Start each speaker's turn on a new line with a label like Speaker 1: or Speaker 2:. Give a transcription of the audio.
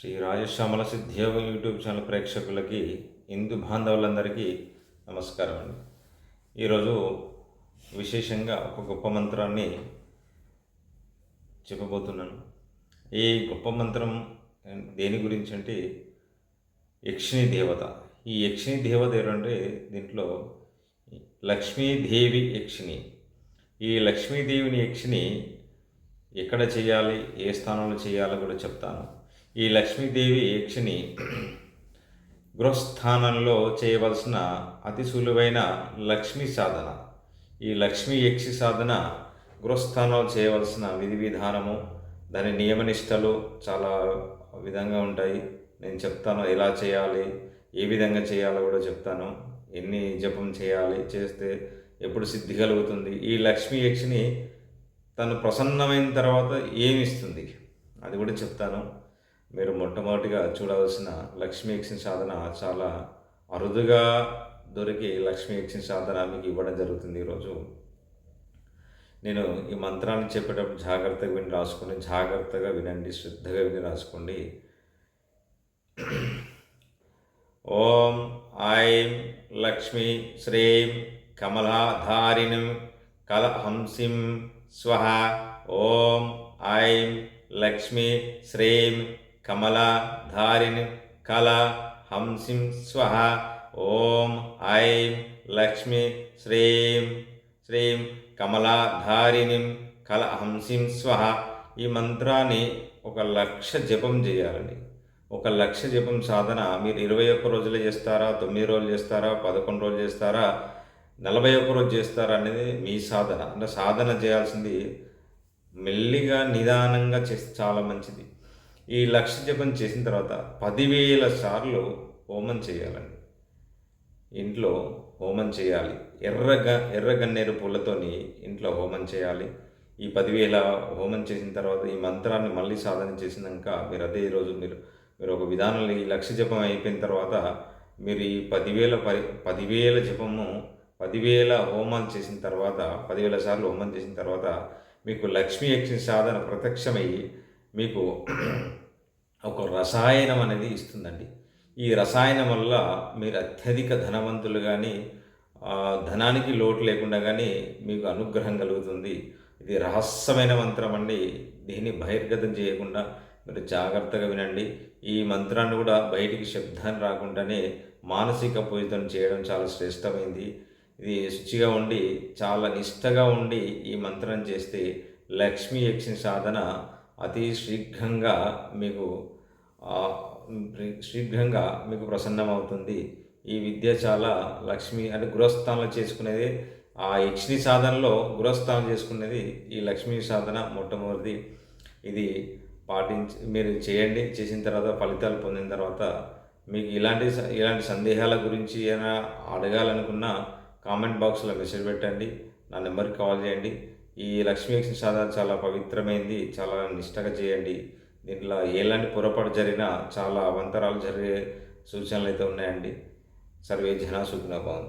Speaker 1: Shri Rajashyamala Siddhiyoga YouTube channel ప్రేక్షకులకి హిందూ బాంధవులందరికీ నమస్కారం అండి. ఈరోజు విశేషంగా ఒక గొప్ప మంత్రాన్ని చెప్పబోతున్నాను. ఈ గొప్ప మంత్రం దేని గురించి అంటే యక్షిణి దేవత. ఈ యక్షిణి దేవత ఏంటంటే దీంట్లో లక్ష్మీదేవి యక్షిణి. ఈ లక్ష్మీదేవిని యక్షిని ఎక్కడ చేయాలి ఏ స్థానంలో చేయాలో కూడా చెప్తాను. ఈ లక్ష్మీదేవి యక్షిని గృహస్థానంలో చేయవలసిన అతి సులువైన లక్ష్మీ సాధన? ఈ లక్ష్మీ యక్షి సాధన గృహస్థానంలో చేయవలసిన విధి విధానము దాని నియమనిష్టలు చాలా విధంగా ఉంటాయి. నేను చెప్తాను ఎలా చేయాలి ఏ విధంగా చేయాలో కూడా చెప్తాను. ఎన్ని జపం చేయాలి చేస్తే ఎప్పుడు సిద్ధి కలుగుతుంది? ఈ లక్ష్మీ యక్షిని తను ప్రసన్నమైన తర్వాత ఏమి ఇస్తుంది? అది కూడా చెప్తాను. మీరు మొట్టమొదటిగా చూడవలసిన లక్ష్మీ యక్షిని సాధన చాలా అరుదుగా దొరికి లక్ష్మీ యక్షణ సాధన మీకు ఇవ్వడం జరుగుతుంది ఈరోజు. నేను ఈ మంత్రాన్ని చెప్పేటప్పుడు జాగ్రత్తగా విని రాసుకొని జాగ్రత్తగా వినండి శ్రద్ధగా విని రాసుకోండి. ఓం ఐం లక్ష్మీ శ్రీం కమలాధారిణం కలహంసిం స్వహ. ఓం ఐం లక్ష్మీ శ్రీం కమలా కమలాధారిణి కళ హంసిం స్వ ఓం ఐం లక్ష్మి శ్రీం శ్రీం కమలాధారిణిం కల హంసిం స్వహ. ఈ మంత్రాన్ని ఒక లక్ష జపం చేయాలండి. ఒక లక్ష జపం సాధన మీరు ఇరవై ఒక్క రోజులు చేస్తారా తొమ్మిది రోజులు చేస్తారా పదకొండు రోజులు చేస్తారా నలభై ఒక్క రోజు చేస్తారా అనేది మీ సాధన. అంటే సాధన చేయాల్సింది మెల్లిగా నిదానంగా చేస్తే చాలా మంచిది. ఈ లక్ష జపం చేసిన తర్వాత పదివేల సార్లు హోమం చేయాలండి. ఇంట్లో హోమం చేయాలి. ఎర్రగ ఎర్రగన్నేరు పూలతోని ఇంట్లో హోమం చేయాలి. ఈ పదివేల హోమం చేసిన తర్వాత ఈ మంత్రాన్ని మళ్ళీ సాధన చేసినాక మీరు అదే రోజు మీరు మీరు ఒక విధానంలో ఈ లక్ష జపం అయిపోయిన తర్వాత మీరు ఈ పదివేల పది పదివేల జపము పదివేల హోమం చేసిన తర్వాత పదివేల సార్లు హోమం చేసిన తర్వాత మీకు లక్ష్మీ యక్షి సాధన ప్రత్యక్షమయ్యి మీకు ఒక రసాయనం అనేది ఇస్తుందండి. ఈ రసాయనం వల్ల మీరు అత్యధిక ధనవంతులు కానీ ధనానికి లోటు లేకుండా కానీ మీకు అనుగ్రహం కలుగుతుంది. ఇది రహస్యమైన మంత్రం అండి. దీన్ని బహిర్గతం చేయకుండా మీరు జాగ్రత్తగా వినండి. ఈ మంత్రాన్ని కూడా బయటికి శబ్దాన్ని రాకుండానే మానసిక పూజితం చేయడం చాలా శ్రేష్టమైంది. ఇది శుచిగా ఉండి చాలా నిష్టగా ఉండి ఈ మంత్రం చేస్తే లక్ష్మీ యక్షిని సాధన అతి శీఘ్రంగా మీకు శీఘ్రంగా మీకు ప్రసన్నమవుతుంది. ఈ విద్య చాలా లక్ష్మి అంటే గృహస్థానంలో చేసుకునేది ఆ యక్షిని సాధనలో గృహస్థానం చేసుకునేది ఈ లక్ష్మీ సాధన మొట్టమొదటిది. ఇది పాటించి మీరు చేయండి. చేసిన తర్వాత ఫలితాలు పొందిన తర్వాత మీకు ఇలాంటి ఇలాంటి సందేహాల గురించి ఏమైనా అడగాలనుకున్నా కామెంట్ బాక్స్లో మెసేజ్ పెట్టండి. నా నెంబర్కి కాల్ చేయండి. ఈ లక్ష్మీ సాధన చాలా పవిత్రమైంది చాలా నిష్టగా చేయండి. దీంట్లో ఎలాంటి పొరపాటు జరిగినా చాలా అవంతరాలు జరిగే సూచనలు అయితే ఉన్నాయండి. సర్వే జనా సుఖిన బాగుంది